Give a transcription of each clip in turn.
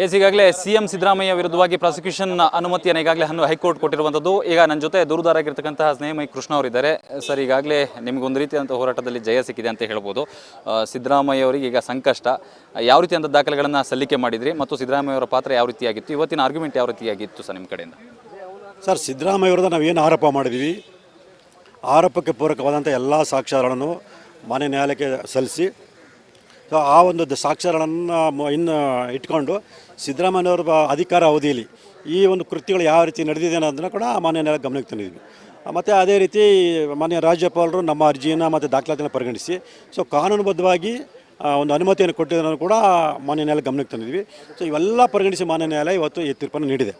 S ಈಗಾಗಲೇ CM Siddaramaiah ವಿರುದ್ಧವಾಗಿ prosecution ಅನುಮತಿಯನ್ನು ಈಗಾಗಲೇ ಹನ್ನು ಹೈಕೋರ್ಟ್ ಕೊಟ್ಟಿರುವಂಥದ್ದು. ಈಗ ನನ್ನ ಜೊತೆ ದೂರದಾರಾಗಿರ್ತಕ್ಕಂತಹ ಸ್ನೇಹಮಯಿ ಕೃಷ್ಣ ಅವರಿದ್ದಾರೆ. ಸರ್, ಈಗಾಗಲೇ ನಿಮಗೊಂದು ರೀತಿಯಾದಂಥ ಹೋರಾಟದಲ್ಲಿ ಜಯ ಸಿಕ್ಕಿದೆ ಅಂತ ಹೇಳ್ಬೋದು. ಸಿದ್ದರಾಮಯ್ಯ ಅವರಿಗೆ ಈಗ ಸಂಕಷ್ಟ. ಯಾವ ರೀತಿಯಾದಂಥ ದಾಖಲೆಗಳನ್ನು ಸಲ್ಲಿಕೆ ಮಾಡಿದ್ರಿ? ಮತ್ತು ಸಿದ್ದರಾಮಯ್ಯ ಅವರ ಪಾತ್ರ ಯಾವ ರೀತಿಯಾಗಿತ್ತು? ಇವತ್ತಿನ ಆರ್ಗ್ಯುಮೆಂಟ್ ಯಾವ ರೀತಿಯಾಗಿತ್ತು ಸರ್, ನಿಮ್ಮ ಕಡೆಯಿಂದ? ಸರ್, ಸಿದ್ದರಾಮಯ್ಯ ಅವ್ರದ್ದು ನಾವು ಏನು ಆರೋಪ ಮಾಡಿದ್ವಿ ಆರೋಪಕ್ಕೆ ಪೂರಕವಾದಂಥ ಎಲ್ಲ ಸಾಕ್ಷ್ಯಗಳನ್ನು ಮಾನ್ಯ ನ್ಯಾಯಾಲಯಕ್ಕೆ ಸಲ್ಲಿಸಿ ಆ ಒಂದು ಸಾಕ್ಷ್ಯಗಳನ್ನು ಇನ್ನು ಇಟ್ಕೊಂಡು ಸಿದ್ದರಾಮಯ್ಯವ್ರ ಅಧಿಕಾರ ಅವಧಿಯಲ್ಲಿ ಈ ಒಂದು ಕೃತ್ಯಗಳು ಯಾವ ರೀತಿ ನಡೆದಿದೆ ಅನ್ನೋದನ್ನು ಕೂಡ ಮಾನ್ಯ ನ್ಯಾಯಾಲಯ ಗಮನಕ್ಕೆ ತಂದಿದ್ವಿ. ಮತ್ತು ಅದೇ ರೀತಿ ಮಾನ್ಯ ರಾಜ್ಯಪಾಲರು ನಮ್ಮ ಅರ್ಜಿಯನ್ನು ಮತ್ತು ದಾಖಲಾತಿಯನ್ನು ಪರಿಗಣಿಸಿ, ಸೊ ಕಾನೂನುಬದ್ಧವಾಗಿ ಒಂದು ಅನುಮತಿಯನ್ನು ಕೊಟ್ಟಿದ್ದನ್ನು ಕೂಡ ಮಾನ್ಯ ನ್ಯಾಯಾಲಯ ಗಮನಕ್ಕೆ ತಂದಿದ್ವಿ. ಸೊ ಇವೆಲ್ಲ ಪರಿಗಣಿಸಿ ಮಾನ್ಯ ನ್ಯಾಯಾಲಯ ಇವತ್ತು ಈ ತೀರ್ಪನ್ನು ನೀಡಿದೆ.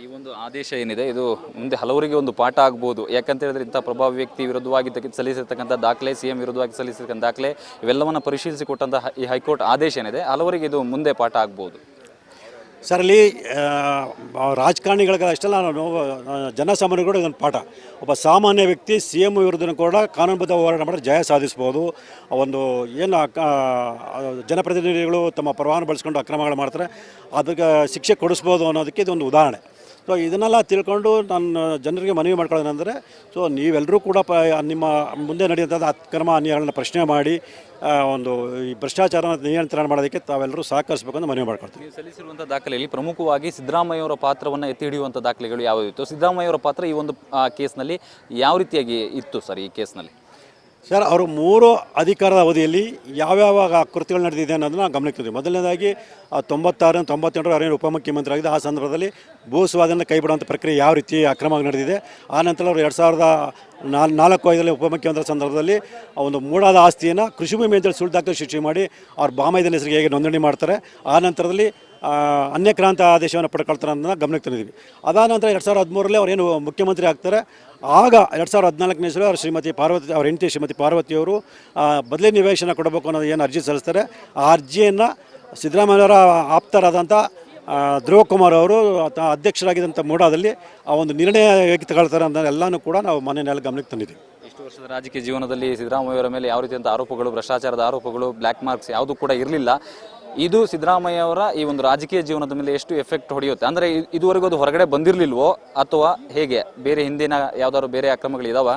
ಈ ಒಂದು ಆದೇಶ ಏನಿದೆ, ಇದು ಮುಂದೆ ಹಲವರಿಗೆ ಒಂದು ಪಾಠ ಆಗ್ಬೋದು. ಯಾಕಂತ ಹೇಳಿದ್ರೆ ಇಂಥ ಪ್ರಭಾವ ವ್ಯಕ್ತಿ ವಿರುದ್ಧವಾಗಿ ಸಲ್ಲಿಸಿರ್ತಕ್ಕಂಥ ದಾಖಲೆ ಸಿ ಎಂ ವಿರುದ್ಧವಾಗಿ ಸಲ್ಲಿಸಿರ್ತಕ್ಕಂಥ ದಾಖಲೆ, ಇವೆಲ್ಲವನ್ನು ಪರಿಶೀಲಿಸಿ ಕೊಟ್ಟಂತಹ ಈ ಹೈಕೋರ್ಟ್ ಆದೇಶ ಏನಿದೆ, ಹಲವರಿಗೆ ಇದು ಮುಂದೆ ಪಾಠ ಆಗ್ಬೋದು. ಸರ್, ಅಲ್ಲಿ ರಾಜಕಾರಣಿಗಳಿಗೆ ಅಷ್ಟೆಲ್ಲ ನಾನು ಜನಸಾಮಾನ್ಯರು ಕೂಡ ಇದೊಂದು ಪಾಠ. ಒಬ್ಬ ಸಾಮಾನ್ಯ ವ್ಯಕ್ತಿ ಸಿ ಎಂ ವಿರುದ್ಧ ಕೂಡ ಕಾನೂನುಬದ್ಧ ಹೋರಾಟ ಮಾಡಿದ್ರೆ ಜಯ ಸಾಧಿಸ್ಬೋದು. ಒಂದು ಏನು ಜನಪ್ರತಿನಿಧಿಗಳು ತಮ್ಮ ಪರವಾನ ಬಳಸ್ಕೊಂಡು ಅಕ್ರಮಗಳು ಮಾಡ್ತಾರೆ, ಅದಕ್ಕೆ ಶಿಕ್ಷೆ ಕೊಡಿಸ್ಬೋದು ಅನ್ನೋದಕ್ಕೆ ಇದೊಂದು ಉದಾಹರಣೆ. ಸೊ ಇದನ್ನೆಲ್ಲ ತಿಳ್ಕೊಂಡು ನಾನು ಜನರಿಗೆ ಮನವಿ ಮಾಡ್ಕೊಳ್ಳೋದಂದರೆ ಸೊ ನೀವೆಲ್ಲರೂ ಕೂಡ ಪ, ನಿಮ್ಮ ಮುಂದೆ ನಡೆಯುವಂಥ ಅಕ್ರಮ ಅನ್ಯಾಯಗಳನ್ನ ಪ್ರಶ್ನೆ ಮಾಡಿ ಒಂದು ಈ ಭ್ರಷ್ಟಾಚಾರನ ನಿಯಂತ್ರಣ ಮಾಡೋದಕ್ಕೆ ತಾವೆಲ್ಲರೂ ಸಹಕರಿಸಬೇಕು ಅಂತ ಮನವಿ ಮಾಡ್ಕೊಳ್ತೀವಿ. ನೀವು ಸಲ್ಲಿಸಿರುವಂಥ ದಾಖಲೆಯಲ್ಲಿ ಪ್ರಮುಖವಾಗಿ ಸಿದ್ದರಾಮಯ್ಯವರ ಪಾತ್ರವನ್ನು ಎತ್ತಿ ಹಿಡಿಯುವಂಥ ದಾಖಲೆಗಳು ಯಾವುದಿತ್ತು ಸಿದ್ಧರಾಮಯ್ಯ ಅವರ ಪಾತ್ರ ಈ ಒಂದು ಕೇಸ್ನಲ್ಲಿ ಯಾವ ರೀತಿಯಾಗಿ ಇತ್ತು ಸರ್ ಈ ಕೇಸ್ನಲ್ಲಿ? ಸರ್, ಅವರು ಮೂರು ಅಧಿಕಾರದ ಅವಧಿಯಲ್ಲಿ ಯಾವ್ಯಾವ ಕೃತಿಗಳು ನಡೆದಿದೆ ಅನ್ನೋದನ್ನ ಗಮನಕ್ಕೆ ತಂದಿದೆ ಮೊದಲನೇದಾಗಿ ತೊಂಬತ್ತಾರು ತೊಂಬತ್ತೆಂಟರ ಅರಣ್ಯ ಉಪಮುಖ್ಯಮಂತ್ರಿ ಆಗಿದೆ ಆ ಸಂದರ್ಭದಲ್ಲಿ ಭೂ ಸ್ವಾಧೀನ ಕೈ ಬಿಡುವಂಥ ಪ್ರಕ್ರಿಯೆ ಯಾವ ರೀತಿ ಅಕ್ರಮವಾಗಿ ನಡೆದಿದೆ. ಆ ನಂತರ ಅವರು ಎರಡು ಸಾವಿರದ ನಾಲ್ ನಾಲ್ಕು ಐದರಲ್ಲಿ ಉಪಮುಖ್ಯಮಂತ್ರಿ ಸಂದರ್ಭದಲ್ಲಿ ಒಂದು ಮೂಡಾದ ಆಸ್ತಿಯನ್ನು ಕೃಷಿ ಭೂಮಿ ಅಂತೇಳಿ ಸುಳ್ಳು ದಾಖಲೆ ಮಾಡಿ ಅವ್ರ ಬಾಮೈದನ ಹೆಸರಿಗೆ ಹೇಗೆ ನೋಂದಣಿ ಮಾಡ್ತಾರೆ. ಆ ನಂತರದಲ್ಲಿ ಅನ್ಯಕ್ರಾಂತ ಆದೇಶವನ್ನು ಪಡ್ಕೊಳ್ತಾರೆ ಅನ್ನೋದನ್ನ ಗಮನಕ್ಕೆ ತಂದಿದ್ವಿ. ಅದಾದ ನಂತರ ಎರಡು ಸಾವಿರದ ಹದಿಮೂರರಲ್ಲಿ ಅವರೇನು ಮುಖ್ಯಮಂತ್ರಿ ಆಗ್ತಾರೆ. ಆಗ ಎರಡು ಸಾವಿರದ ಹದಿನಾಲ್ಕನೇ ಇಸ್ವಿ ಅವರು ಶ್ರೀಮತಿ ಪಾರ್ವತಿ, ಅವ್ರ ಹೆಂಡತಿ ಶ್ರೀಮತಿ ಪಾರ್ವತಿಯವರು ಬದಲಿ ನಿವೇಶನ ಕೊಡಬೇಕು ಅನ್ನೋದು ಏನು ಅರ್ಜಿ ಸಲ್ಲಿಸ್ತಾರೆ. ಆ ಅರ್ಜಿಯನ್ನು ಸಿದ್ದರಾಮಯ್ಯವರ ಆಪ್ತರಾದಂಥ ಧ್ರುವ ಕುಮಾರ್ ಅವರು ಅಧ್ಯಕ್ಷರಾಗಿದ್ದಂಥ ಮೂಡಾದಲ್ಲಿ ಆ ಒಂದು ನಿರ್ಣಯ ಹೇಗೆ ತಗೊಳ್ತಾರೆ ಅಂತ ಎಲ್ಲನೂ ಕೂಡ ನಾವು ಮನೆ ನೆಲ ಗಮನಕ್ಕೆ ತಂದಿದ್ದೀವಿ. ಇಷ್ಟು ವರ್ಷದ ರಾಜಕೀಯ ಜೀವನದಲ್ಲಿ ಸಿದ್ದರಾಮಯ್ಯ ಅವರ ಮೇಲೆ ಯಾವ ರೀತಿಯಂಥ ಆರೋಪಗಳು ಭ್ರಷ್ಟಾಚಾರದ ಆರೋಪಗಳು ಬ್ಲ್ಯಾಕ್ ಮಾರ್ಕ್ಸ್ ಯಾವುದೂ ಕೂಡ ಇರಲಿಲ್ಲ. ಇದು ಸಿದ್ದರಾಮಯ್ಯ ಅವರ ಈ ಒಂದು ರಾಜಕೀಯ ಜೀವನದ ಮೇಲೆ ಎಷ್ಟು ಎಫೆಕ್ಟ್ ಹೊಡೆಯುತ್ತೆ? ಅಂದರೆ ಇದುವರೆಗೂ ಅದು ಹೊರಗಡೆ ಬಂದಿರಲಿಲ್ವೋ ಅಥವಾ ಹೇಗೆ? ಬೇರೆ ಹಿಂದಿನ ಯಾವ್ದಾದ್ರು ಬೇರೆ ಅಕ್ರಮಗಳಿದಾವ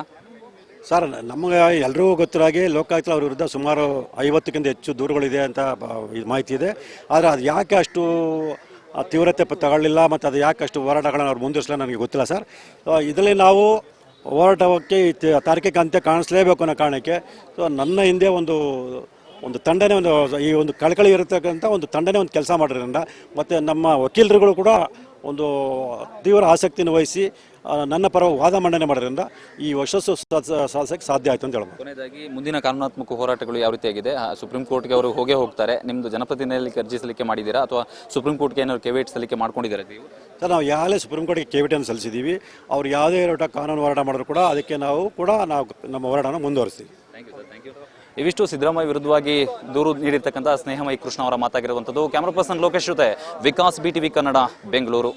ಸರ್ ನಮಗೆ ಎಲ್ಲರಿಗೂ ಗೊತ್ತಿರಾಗಿ ಲೋಕಾಯುಕ್ತ ಅವ್ರ ವಿರುದ್ಧ ಸುಮಾರು ಐವತ್ತಕ್ಕಿಂತ ಹೆಚ್ಚು ದೂರುಗಳಿದೆ ಅಂತ ಮಾಹಿತಿ ಇದೆ. ಆದರೆ ಅದು ಯಾಕೆ ಅಷ್ಟು ಆ, ತೀವ್ರತೆ ತಗೊಳ್ಳಿಲ್ಲ ಮತ್ತು ಅದು ಯಾಕೆ ಅಷ್ಟು ಹೋರಾಟಗಳನ್ನು ಅವ್ರು ಮುಂದುವರಿಸಲ್ಲ ನನಗೆ ಗೊತ್ತಿಲ್ಲ ಸರ್. ಸೊ ಇದರಲ್ಲಿ ನಾವು ಹೋರಾಟಕ್ಕೆ ತಾರ್ಕಿಕ ಅಂತ್ಯ ಕಾಣಿಸ್ಲೇಬೇಕು ಅನ್ನೋ ಕಾರಣಕ್ಕೆ ಸೊ ನನ್ನ ಹಿಂದೆ ಒಂದು ಒಂದು ತಂಡನೇ ಒಂದು ಈ ಒಂದು ಕಳಕಳಿ ಇರತಕ್ಕಂಥ ಒಂದು ತಂಡನೇ ಒಂದು ಕೆಲಸ ಮಾಡಿರೋದ್ರಿಂದ ಮತ್ತು ನಮ್ಮ ವಕೀಲರುಗಳು ಕೂಡ ಒಂದು ತೀವ್ರ ಆಸಕ್ತಿಯನ್ನು ವಹಿಸಿ ನನ್ನ ಪರ ವಾದ ಮಂಡನೆ ಮಾಡೋದ್ರಿಂದ ಈ ಯಶಸ್ಸು ಸಾಧಿಸ- ಸಾಧಿಸಕ್ಕೆ ಸಾಧ್ಯ ಆಯಿತು ಅಂತ ಹೇಳ್ಬೋದು. ಕೊನೆಯದಾಗಿ ಮುಂದಿನ ಕಾನೂನಾತ್ಮಕ ಹೋರಾಟಗಳು ಯಾವ ರೀತಿಯಾಗಿದೆ? ಆಗಿದೆ ಸುಪ್ರೀಂ ಕೋರ್ಟ್ಗೆ ಅವರು ಹೋಗೇ ಹೋಗ್ತಾರೆ. ನಿಮ್ಮದು ಜನಪ್ರತಿನಿಧಿಗಳಿಗೆ ಅರ್ಜಿ ಸಲ್ಲಿಕೆ ಮಾಡಿದ್ದೀರಾ? ಅಥವಾ ಸುಪ್ರೀಂ ಕೋರ್ಟ್ಗೆ ಏನಾದ್ರು ಕೆವೇಟ್ ಸಲ್ಲಿಕೆ ಮಾಡ್ಕೊಂಡಿದ್ದೀರಾ ನೀವು? ಸರ್ ನಾವು ಯಾರೇ ಸುಪ್ರೀಂ ಕೋರ್ಟ್ಗೆ ಕೇವಿಟಿಯನ್ನು ಸಲ್ಲಿಸಿದ್ದೀವಿ ಅವ್ರು ಯಾವುದೇ ಹೋರಾಟ ಕಾನೂನು ಹೋರಾಟ ಮಾಡಿದ್ರು ಕೂಡ ಅದಕ್ಕೆ ನಾವು ಕೂಡ ನಾವು ನಮ್ಮ ಹೋರಾಟನ ಮುಂದುವರಿಸ್ತೀವಿ. ಇವಿಷ್ಟು ಸಿದ್ದರಾಮಯ್ಯ ವಿರುದ್ಧವಾಗಿ ದೂರು ನೀಡಿರ್ತಕ್ಕಂಥ ಸ್ನೇಹಮಯಿ ಕೃಷ್ಣ ಅವರ ಮಾತಾಗಿರುವಂಥದ್ದು. ಕ್ಯಾಮರಾ ಪರ್ಸನ್ ಲೋಕೇಶ್ ಜೊತೆ ವಿಕಾಸ್ ಬಿ ಟಿವಿ ಕನ್ನಡ, ಬೆಂಗಳೂರು.